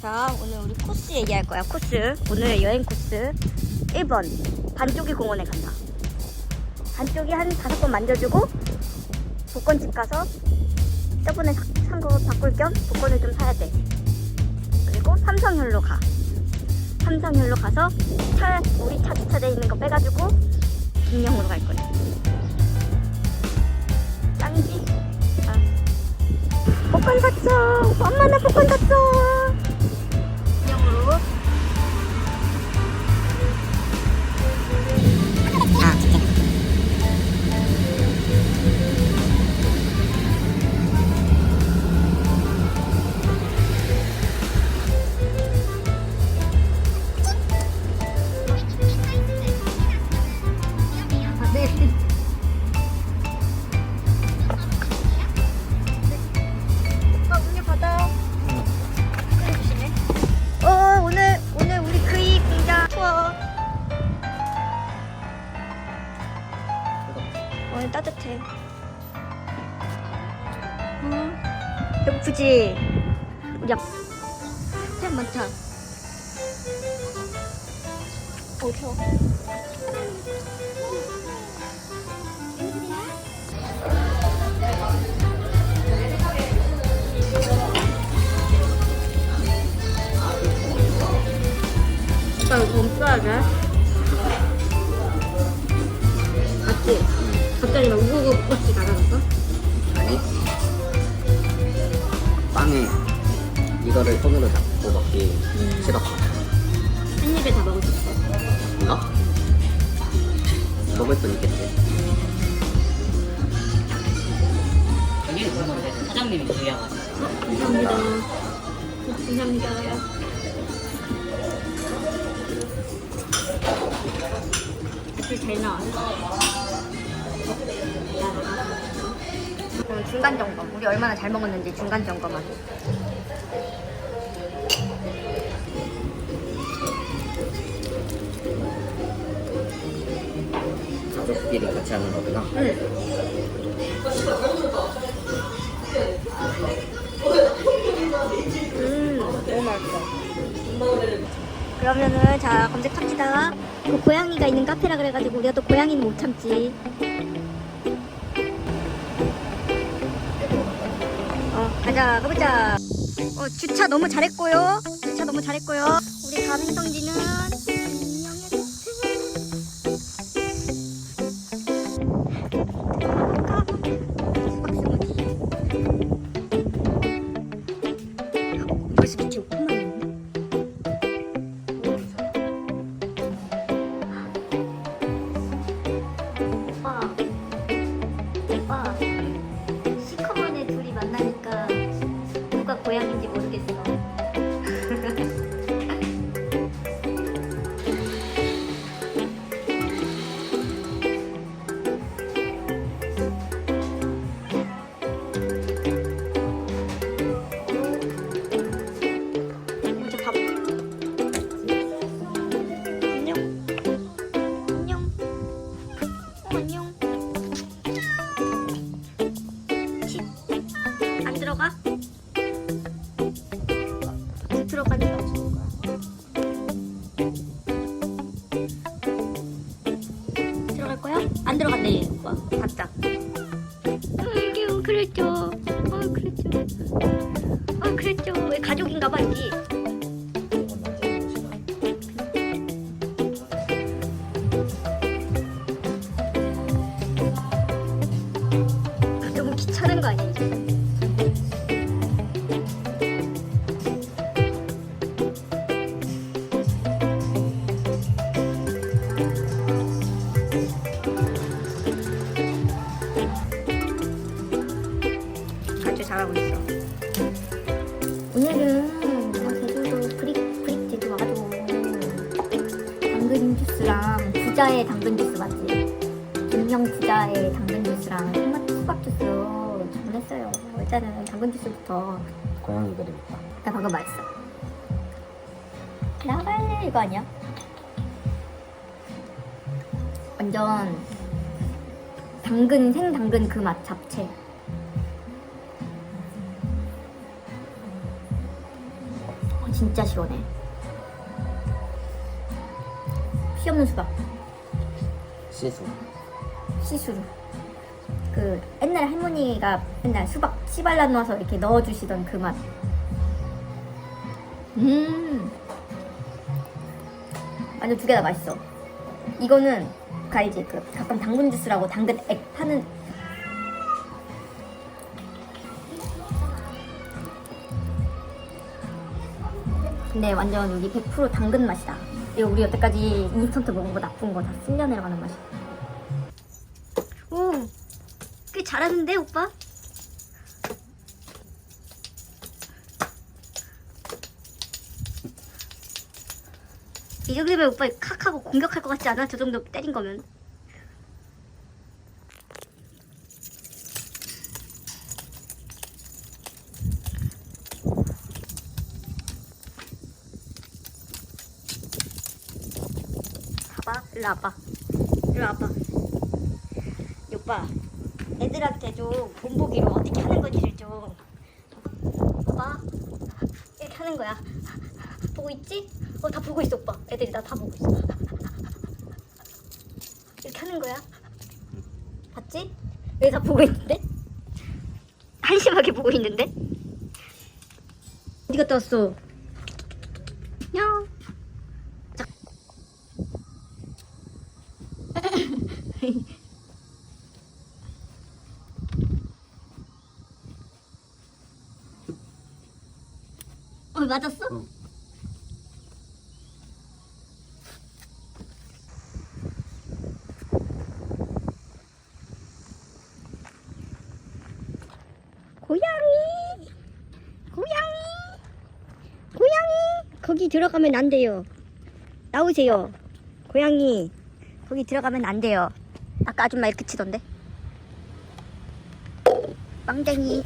자, 오늘 우리 코스 얘기할 거야. 코스. 오늘의 여행 코스. 1번. 반쪽이 공원에 간다. 반쪽이 한 다섯 번 만져주고 복권집 가서 저번에 산 거 바꿀 겸 복권을 좀 사야 돼. 그리고 삼성혈로 가. 삼성혈로 가서 차, 우리 차 주차돼 있는 거 빼가지고 김영으로 갈 거야. 짱이지? 아. 복권 샀어. 엄마 나 복권 샀어. 배고프지? 우리 앞. 팬 많다. 어 더워. 오빠 이거 돼. 맞지? 갑자기 막 우고우 잡고 먹기 싫었어 한 입에 다 먹을 수 있어. 이거? 먹을 돈 있겠지 여기는 그런 건데 사장님이 주의하가지고 감사합니다. 감사합니다. 잘 나와요. 중간 점검. 우리 얼마나 잘 먹었는지 중간 점검하고. 가족끼리 같이 하는 거구나 음, 너무 맛있어. 그러면은 자 검색합시다. 그 고양이가 있는 카페라 그래가지고 우리가 또 고양이는 못 참지. 어 가자 가보자. 어 주차 너무 잘했고요. 주차 너무 잘했고요. 우리 다음 행성지는 들어가니까 좋은 거야 들어갈 거야? 안 들어간대 오빠 봤자 아이고 그랬죠? 어 그랬죠. 어 그랬죠. 왜 가족인가 봐 여기 잘하고 있어 오늘은 나 제주도 브릭 브릭 제주 와가지고 당근 주스랑 부자의 당근 주스 맞지? 김형 부자의 당근 주스랑 토마토 수박 주스 주문했어요. 일단은 당근 주스부터 고양이 그림 있다 나 방금 맛있어. 라발 이거 아니야? 완전 당근 생 당근 그 맛 잡채. 진짜 시원해. 피 없는 수박. 시수. 시수루. 그 옛날 할머니가 맨날 수박 씨 발라 넣어서 이렇게 넣어 주시던 그 맛. 음. 완전 두 개 다 맛있어. 이거는 그 알지? 그 가끔 당근 주스라고 당근 액 파는 근데 완전 여기 100% 당근 맛이다. 이거 우리 여태까지 인스턴트 먹은 거 나쁜 거 다 쓸려 내려가는 맛이야. 오, 꽤 잘하는데 오빠? 이 정도면 오빠 칵 하고 공격할 것 같지 않아? 저 정도 때린 거면. 봐봐, 일로 와봐. 일로 와봐. 이 오빠, 애들한테 좀 본보기로 어떻게 하는 건지를 좀 봐봐. 이렇게 하는 거야. 보고 있지? 어, 다 보고 있어, 오빠. 애들이 나 다 보고 있어. 이렇게 하는 거야. 봤지? 여기 다 보고 있는데? 한심하게 보고 있는데? 어디 갔다 왔어? 냥. 자. 어, 맞았어? 응. 고양이! 고양이! 고양이! 거기 들어가면 안 돼요. 나오세요. 고양이. 거기 들어가면 안 돼요. 아까 아줌마 이렇게 치던데. 빵댕이.